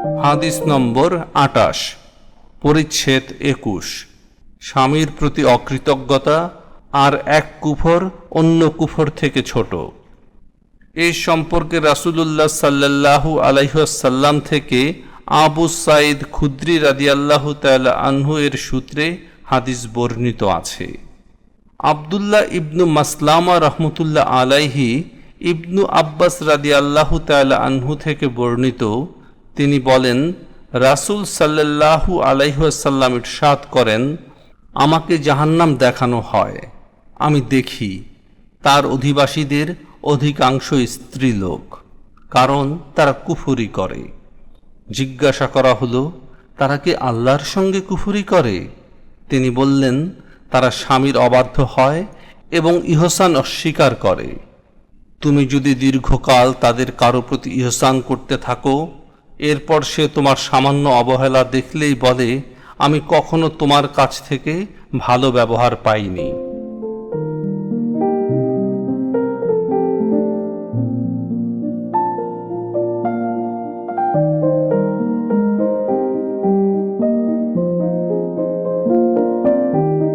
হাদিস নম্বর আটাশ, পরিচ্ছেদ একুশ। স্বামীর প্রতি অকৃতজ্ঞতা আর এক কুফর অন্য কুফর থেকে ছোট। এই সম্পর্কে রাসূলুল্লাহ সাল্লাল্লাহু আলাইহাল্লাম থেকে আবু সাইদ খুদ্রি রাদিয়াল্লাহু তাআলা আনহু এর সূত্রে হাদিস বর্ণিত আছে। আবদুল্লাহ ইবনু মাসলামা রহমতুল্লাহ আলাইহি ইবনু আব্বাস রাদি আল্লাহ তালা আনহু থেকে বর্ণিত তিনি বলেন, রাসুল সাল্লাল্লাহু আলাইহাল্লাম ইরশাদ করেন, আমাকে জাহান্নাম দেখানো হয়, আমি দেখি তার অধিবাসীদের অধিকাংশ স্ত্রীলোক, কারণ তারা কুফুরি করে। জিজ্ঞাসা করা হলো, তারা কি আল্লাহর সঙ্গে কুফুরি করে? তিনি বললেন, তারা স্বামীর অবাধ্য হয় এবং ইহসান অস্বীকার করে। তুমি যদি দীর্ঘকাল তাদের কারও প্রতি ইহসান করতে থাকো এরপর সে তোমার সামান্য অবহেলা দেখলেই বলে, আমি কখনো তোমার কাছ থেকে ভালো ব্যবহার পাইনি।